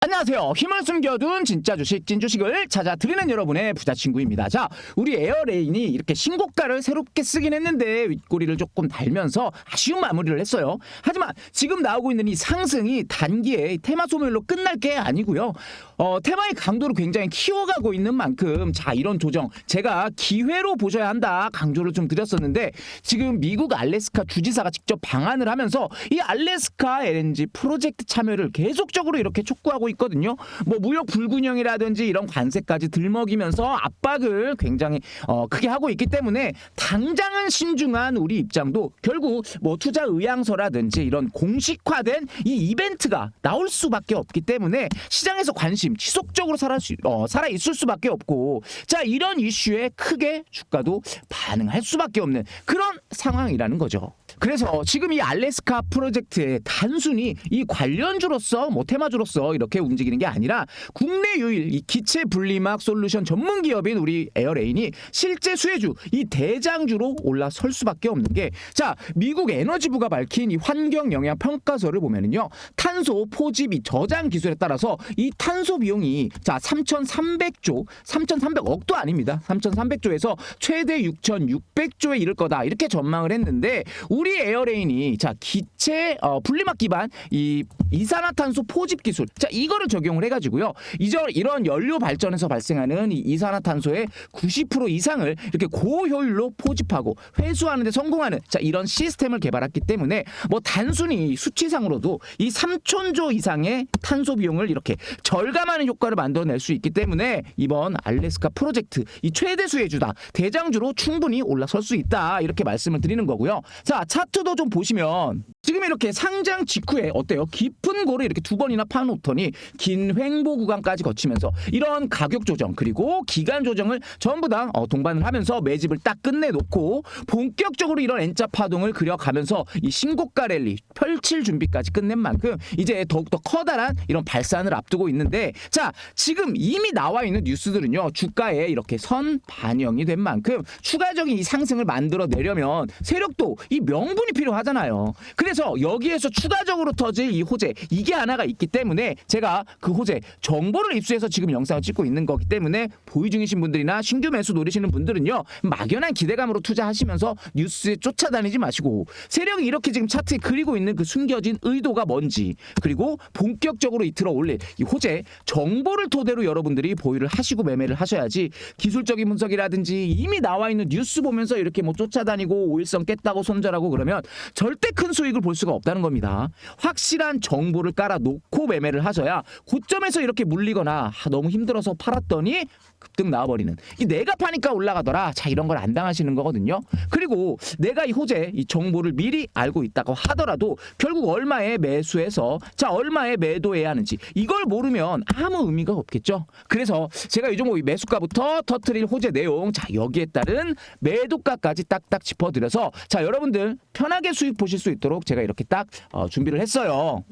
안녕하세요. 힘을 숨겨둔 진짜 주식, 찐 주식을 찾아드리는 여러분의 부자친구입니다. 자, 우리 에어레인이 이렇게 신고가를 새롭게 쓰긴 했는데 윗꼬리를 조금 달면서 아쉬운 마무리를 했어요. 하지만 지금 나오고 있는 이 상승이 단기에 테마 소멸로 끝날 게 아니고요. 어, 테마의 강도를 굉장히 키워가고 있는 만큼 자, 이런 조정 제가 기회로 보셔야 한다 강조를 좀 드렸었는데 지금 미국 알래스카 주지사가 직접 방한을 하면서 이 알래스카 LNG 프로젝트 참여를 계속적으로 이렇게 촉구하고 있거든요. 뭐 무역 불균형이라든지 이런 관세까지 들먹이면서 압박을 굉장히 어, 크게 하고 있기 때문에 당장은 신중한 우리 입장도 결국 뭐 투자 의향서라든지 이런 공식화된 이 이벤트가 나올 수밖에 없기 때문에 시장에서 관심 지속적으로 살아, 수- 어, 살아 있을 수밖에 없고 자 이런 이슈에 크게 주가도 반응할 수밖에 없는 그런 상황이라는 거죠. 그래서 지금 이 알래스카 프로젝트의 단순히 이 관련주로서 뭐 테마주로서 이렇게 움직이는 게 아니라 국내 유일 이 기체 분리막 솔루션 전문 기업인 우리 에어레인이 실제 수혜주 이 대장주로 올라설 수밖에 없는 게 자 미국 에너지부가 밝힌 이 환경 영향 평가서를 보면은요 탄소 포집 이 저장 기술에 따라서 이 탄소 비용이 자 3,300조 3,300억도 아닙니다. 3,300조에서 최대 6,600조에 이를 거다. 이렇게 전망을 했는데 우리 에어레인이 자 기체 어, 분리막 기반 이 이산화탄소 포집 기술. 자 이거를 적용을 해가지고요. 이저 이런 연료 발전에서 발생하는 이 이산화탄소의 90% 이상을 이렇게 고효율로 포집하고 회수하는 데 성공하는 자 이런 시스템을 개발했기 때문에 뭐 단순히 수치상으로도 이 3천조 이상의 탄소 비용을 이렇게 절감하는 효과를 만들어낼 수 있기 때문에 이번 알래스카 프로젝트 이 최대 수혜주다 대장주로 충분히 올라설 수 있다 이렇게 말씀을 드리는 거고요. 자 차트도 좀 보시면 지금 이렇게 상장 직후에 어때요? 깊은 고를 이렇게 두 번이나 파놓더니 긴 횡보 구간까지 거치면서 이런 가격 조정 그리고 기간 조정을 전부 다 어, 동반을 하면서 매집을 딱 끝내놓고 본격적으로 이런 N자 파동을 그려가면서 이 신고가 랠리 펼칠 준비까지 끝낸 만큼 이제 더욱더 커다란 이런 발산을 앞두고 있는데 자 지금 이미 나와 있는 뉴스들은요 주가에 이렇게 선 반영이 된 만큼 추가적인 이 상승을 만들어 내려면 세력도 이 명분이 필요하잖아요. 그래서 여기에서 추가적으로 터질 이 호재 이게 하나가 있기 때문에 제가 그 호재 정보를 입수해서 지금 영상을 찍고 있는 거기 때문에 보유 중이신 분들이나 신규 매수 노리시는 분들은요 막연한 기대감으로 투자하시면서 뉴스에 쫓아다니지 마시고 세력이 이렇게 지금 차트에 그리고 있는 그 숨겨진 의도가 뭔지 그리고 본격적으로 이틀어 올릴 이 호재 정보를 토대로 여러분들이 보유를 하시고 매매를 하셔야지 기술적인 분석이라든지 이미 나와 있는 뉴스 보면서 이렇게 뭐 쫓아다니고 오일선 깼다고 손절하고 그러면 절대 큰 수익을 볼 수가 없다는 겁니다. 확실한 정보를 깔아 놓고 매매를 하셔야 고점에서 이렇게 물리거나 아, 너무 힘들어서 팔았더니 급등 나와버리는. 이 내가 파니까 올라가더라. 자 이런 걸 안 당하시는 거거든요. 그리고 내가 이 호재 이 정보를 미리 알고 있다고 하더라도 결국 얼마에 매수해서 자 얼마에 매도해야 하는지 이걸 모르면 아무 의미가 없겠죠? 그래서 제가 이 종목 이 매수가부터 터트릴 호재 내용 자 여기에 따른 매도가까지 딱딱 짚어드려서 자 여러분들 편하게 수익 보실 수 있도록 제가 이렇게 딱 어, 준비를 했어요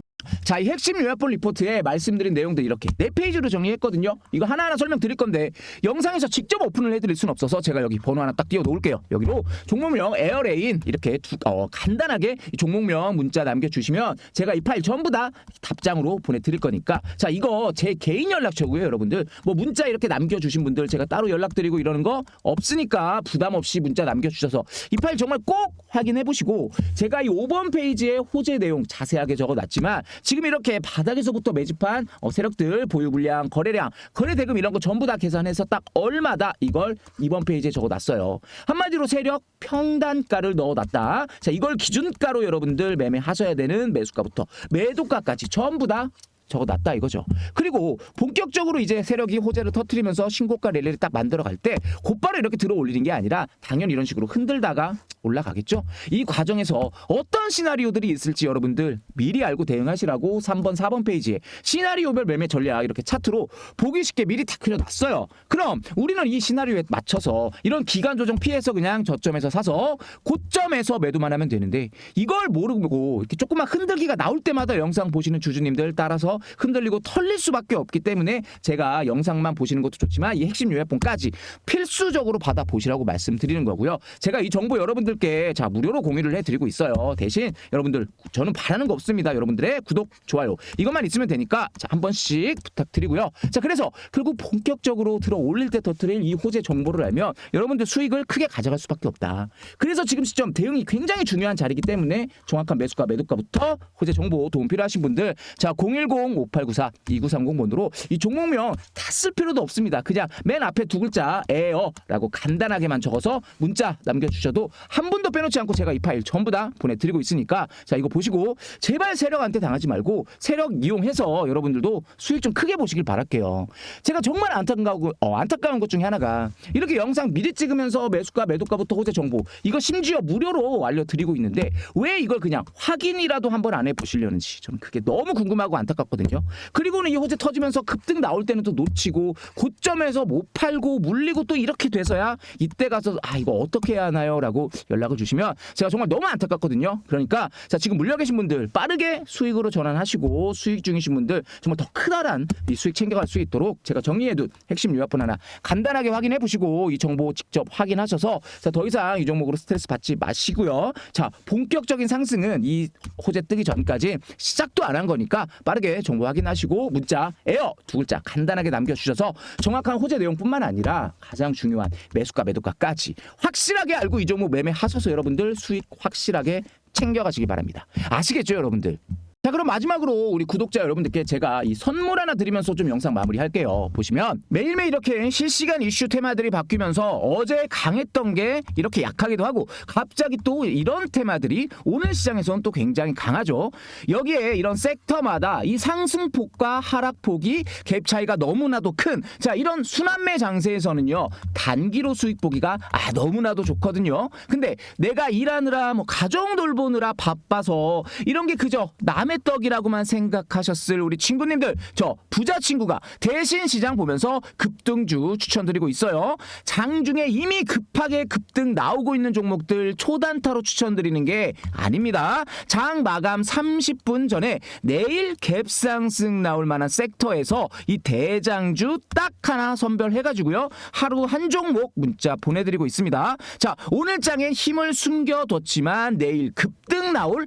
자, 이 핵심 요약본 리포트에 말씀드린 내용들 이렇게 네 페이지로 정리했거든요. 이거 하나하나 설명드릴 건데 영상에서 직접 오픈을 해드릴 수는 없어서 제가 여기 번호 하나 딱 띄워 놓을게요. 여기로 종목명 에어레인 이렇게 두, 어, 간단하게 이 종목명 문자 남겨주시면 제가 이 파일 전부 다 답장으로 보내드릴 거니까 자 이거 제 개인 연락처고요, 여러분들. 뭐 문자 이렇게 남겨주신 분들 제가 따로 연락드리고 이러는 거 없으니까 부담 없이 문자 남겨주셔서 이 파일 정말 꼭 확인해 보시고 제가 이 5번 페이지에 호재 내용 자세하게 적어놨지만 지금 이렇게 바닥에서부터 매집한 어, 세력들 보유 물량, 거래량, 거래 대금 이런 거 전부 다 계산해서 딱 얼마다 이걸 이번 페이지에 적어놨어요. 한마디로 세력 평단가를 넣어놨다. 자 이걸 기준가로 여러분들 매매하셔야 되는 매수가부터 매도가까지 전부 다 적어놨다 이거죠. 그리고 본격적으로 이제 세력이 호재를 터트리면서 신고가 랠리를 딱 만들어 갈 때 곧바로 이렇게 들어 올리는 게 아니라 당연히 이런 식으로 흔들다가 올라가겠죠. 이 과정에서 어떤 시나리오들이 있을지 여러분들 미리 알고 대응하시라고 3번, 4번 페이지에 시나리오별 매매 전략 이렇게 차트로 보기 쉽게 미리 다 그려놨어요. 그럼 우리는 이 시나리오에 맞춰서 이런 기간 조정 피해서 그냥 저점에서 사서 고점에서 매도만 하면 되는데 이걸 모르고 이렇게 조금만 흔들기가 나올 때마다 영상 보시는 주주님들 따라서? 흔들리고 털릴 수밖에 없기 때문에 제가 영상만 보시는 것도 좋지만 이 핵심 요약본까지 필수적으로 받아 보시라고 말씀드리는 거고요. 제가 이 정보 여러분들 께 자 무료로 공유를 해드리고 있어요. 대신 여러분들 저는 바라는 거 없습니다. 여러분들의 구독, 좋아요 이것만 있으면 되니까 자 한 번씩 부탁드리고요. 자 그래서 결국 본격적으로 들어 올릴 때 터트릴 이 호재 정보를 알면 여러분들 수익을 크게 가져갈 수밖에 없다. 그래서 지금 시점 대응이 굉장히 중요한 자리이기 때문에 정확한 매수가 매도가부터 호재 정보 도움 필요하신 분들 자 010-5894-2930 번으로 이 종목명 다 쓸 필요도 없습니다. 그냥 맨 앞에 두 글자 에어라고 간단하게만 적어서 문자 남겨주셔도 한 분도 빼놓지 않고 제가 이 파일 전부 다 보내드리고 있으니까 자 이거 보시고 제발 세력한테 당하지 말고 세력 이용해서 여러분들도 수익 좀 크게 보시길 바랄게요. 제가 정말 안타까운 어, 안타까운 것 중에 하나가 이렇게 영상 미리 찍으면서 매수가 매도가부터 호재 정보 이거 심지어 무료로 알려드리고 있는데 왜 이걸 그냥 확인이라도 한번 안 해보시려는지 저는 그게 너무 궁금하고 안타깝거든요. 그리고는 이 호재 터지면서 급등 나올 때는 또 놓치고 고점에서 못 팔고 물리고 또 이렇게 돼서야 이때 가서 아 이거 어떻게 해야 하나요 라고 연락을 주시면 제가 정말 너무 안타깝거든요. 그러니까 자 지금 물려 계신 분들 빠르게 수익으로 전환하시고 수익 중이신 분들 정말 더 크다란 이 수익 챙겨갈 수 있도록 제가 정리해둔 핵심 요약본 하나 간단하게 확인해 보시고 이 정보 직접 확인하셔서 자, 더 이상 이 종목으로 스트레스 받지 마시고요. 자 본격적인 상승은 이 호재 뜨기 전까지 시작도 안 한 거니까 빠르게 정보 확인하시고 문자 에어 두 글자 간단하게 남겨주셔서 정확한 호재 내용뿐만 아니라 가장 중요한 매수가 매도가까지 확실하게 알고 이 종목 매매 하셔서 여러분들 수익 확실하게 챙겨가시기 바랍니다. 아시겠죠 여러분들? 자 그럼 마지막으로 우리 구독자 여러분들께 제가 이 선물 하나 드리면서 좀 영상 마무리할게요. 보시면 매일매일 이렇게 실시간 이슈 테마들이 바뀌면서 어제 강했던 게 이렇게 약하기도 하고 갑자기 또 이런 테마들이 오늘 시장에서는 또 굉장히 강하죠. 여기에 이런 섹터마다 이 상승폭과 하락폭이 갭 차이가 너무나도 큰 자 이런 순환매 장세에서는요 단기로 수익 보기가 아 너무나도 좋거든요. 근데 내가 일하느라 뭐 가정 돌보느라 바빠서 이런 게 그저 남의 떡이라고만 생각하셨을 우리 친구님들 저 부자 친구가 대신 시장 보면서 급등주 추천드리고 있어요. 장 중에 이미 급하게 급등 나오고 있는 종목들 초단타로 추천드리는 게 아닙니다. 장 마감 30분 전에 내일 갭 상승 나올 만한 섹터에서 이 대장주 딱 하나 선별해가지고요. 하루 한 종목 문자 보내드리고 있습니다. 자 오늘 장에 힘을 숨겨뒀지만 내일 급등 나올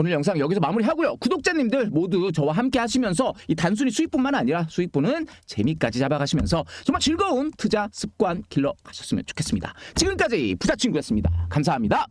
오늘 영상 여기서 마무리하고요. 구독자님들 모두 저와 함께 하시면서 이 단순히 수익뿐만 아니라 수익보는 재미까지 잡아가시면서 정말 즐거운 투자 습관 길러 가셨으면 좋겠습니다. 지금까지 부자친구였습니다. 감사합니다.